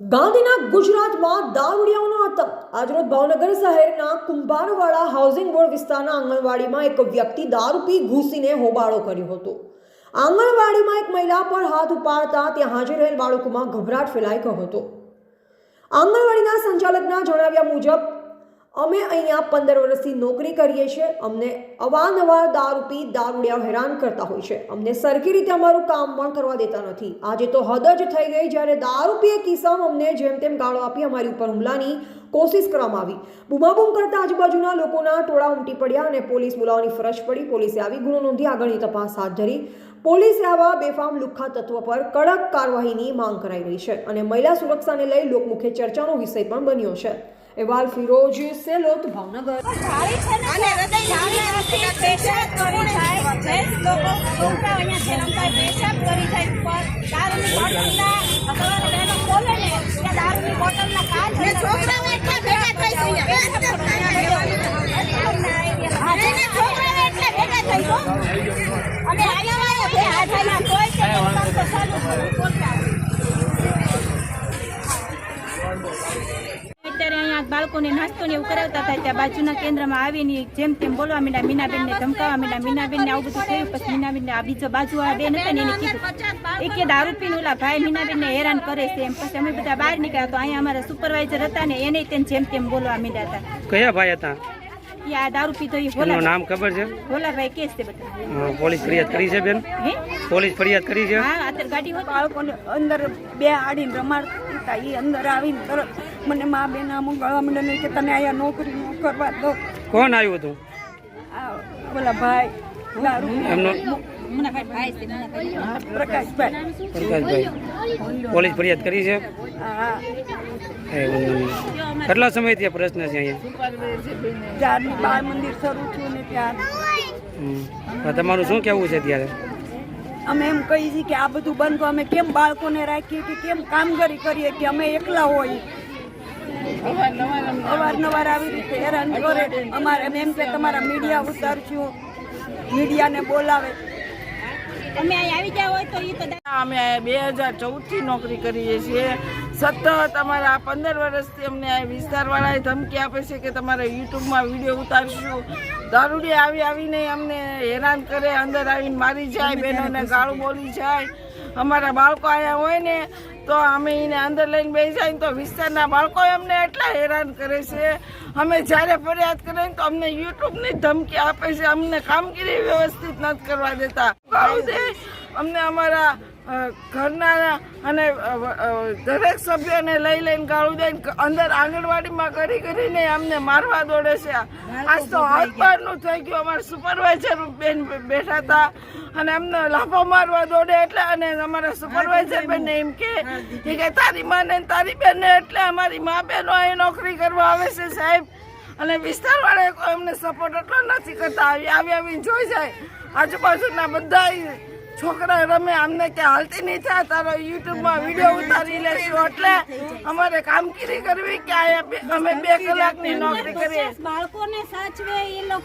ગાંધીના ગુજરાતમાં દારૂડિયાઓનો આતંક. આજરોજ ભાવનગર શહેરના કુંભારવાડા હાઉસિંગ બોર્ડ વિસ્તારના આંગણવાડીમાં એક વ્યક્તિ દારૂ પી ઘૂસીને હોબાળો કર્યો હતો. આંગણવાડીમાં એક મહિલા પર હાથ ઉપાડતા ત્યાં હાજર રહેલ બાળકોમાં ગભરાટ ફેલાઈ ગયો હતો. આંગણવાડીના સંચાલકના જણાવ્યા મુજબ અમે અહીંયા પંદર વર્ષથી નોકરી કરીએ છીએ. અમને અવારનવાર દારૂ પી દારૂડિયા હેરાન કરતા હોય છે. અમને સરખી રીતે અમારું કામ પણ કરવા દેતા નથી. આજે તો હદ જ થઈ ગઈ જ્યારે દારૂ પીએ કિસ્સામાં અમને જેમ તેમ ગાળો આપી અમારી ઉપર હુમલાની કોશિશ કરવામાં આવી. બૂમાબૂમ કરતા આજુબાજુના લોકોના ટોળા ઉમટી પડ્યા અને પોલીસ બોલાવવાની ફરજ પડી. પોલીસે આવી ગુનો નોંધી આગળની તપાસ હાથ ધરી. પોલીસે આવા બેફામ લુખ્ખા તત્વ પર કડક કાર્યવાહીની માંગ કરાઈ રહી છે અને મહિલા સુરક્ષાને લઈ લોકમુખે ચર્ચાનો વિષય પણ બન્યો છે. અહેવાલ ફિરોજ સેલોત ભાવનગર. છે અને છે આયા બે હાથ કોઈ કે કામ તો ચાલુ બાળકોને નાસ્તો ને એવું કરાવતા હતા ત્યાં બાજુના કેન્દ્રમાં આવીને જેમ તેમ બોલવા માંડ્યા, મીનાબેનને ધમકાવવા માંડ્યા, મીનાબેનને આવું બધું થયું, પછી મીનાબેનને આ બીજો બાજુ આ બેન હતા ને એને કીધું એ કે દારૂ પીને ઓલા ભાઈ મીનાબેનને હેરાન કરે છે એમ. પછી અમે બધા બહાર નીકળ્યા તો અહીંયા અમારા સુપરવાઇઝર હતા ને એને તેમ જેમ તેમ બોલવા માંડ્યા હતા. કયા ભાઈ હતા? આ દારૂ પીતો એ ભોલા નામ ખબર છે? ભોલાભાઈ કેસ છે બધા. પોલીસ ફરિયાદ કરી છે બેન? હે? પોલીસ ફરિયાદ કરી છે? હા અત્યારે ગાડી હોત અંદર બે આડીને રમાડતા એ અંદર આવીને તરત મને મા બેન આમ ગળવા માંડે કે તમે અહીંયા નોકરી ન કરવા દો. કોણ આવ્યું હતું? આ બોલા ભાઈ પ્રકાશભાઈ. પ્રકાશભાઈ. પોલીસ ફરિયાદ કરી છે. કેટલા સમયથી આ પ્રશ્ન છે અહીંયા? બાળ મંદિર શરૂ થયું ને ત્યાં. તમારું શું કહેવું છે ત્યારે? અમે એમ કહીએ છીએ કે આ બધું બંધ અમે કેમ બાળકોને રાખીએ કે કેમ કામગીરી કરીએ કે અમે એકલા હોઈએ? અવારનવાર આવી રીતે હેરાન કરે. અમારે એમ કે તમારા મીડિયા ઉતારશું મીડિયાને બોલાવે. અમે અહીં આવી ગયા હોય તો એ તો અમે બે હજાર ચૌદથી નોકરી કરીએ છીએ. સતત અમારા આ પંદર વર્ષથી અમને આ વિસ્તારવાળાએ ધમકી આપે છે કે તમારે યુટ્યુબમાં વીડિયો ઉતારશું. દારૂડી આવી આવીને અમને હેરાન કરે અંદર આવીને મારી જાય બહેનોને ગાળું બોલી જાય. અમારા બાળકો અહીંયા હોય ને તો અમે એને અંદર લઈને બેસી જાય તો વિસ્તારના બાળકો અમને એટલા હેરાન કરે છે. અમે જ્યારે ફરિયાદ કરીએ તો અમને યુટ્યુબની ધમકી આપે છે. અમને કામગીરી વ્યવસ્થિત નથી કરવા દેતા. અમને અમારા ઘરના અને દરેક સભ્યોને લઈ લઈને ગાળું દઈને અંદર આંગણવાડીમાં કરી કરીને અમને મારવા દોડે છે. આજ તો હાથ બારનું થઈ ગયું. અમારા સુપરવાઇઝર બેન બેઠા હતા. અને અમને લાફો મારવા દોડે એટલે અને અમારા સુપરવાઇઝર બેન એમ કે એ કે તારી માને ને તારી બેન એટલે અમારી મા બેનો અહીં નોકરી કરવા આવે છે સાહેબ. અને વિસ્તારવાળા કોઈ અમને સપોર્ટ એટલો નથી કરતા. આવી આવી આવીને જોઈ જાય. આજુબાજુના બધા છોકરા રમે અમને કે હાલતી નહીં થાય. તારો યુટ્યુબમાં વીડિયો ઉતારી લેશું. એટલે અમારે કામગીરી કરવી કે અમે બે કલાકની નોકરી કરીએ. બાળકોને સાચવે એ લોકો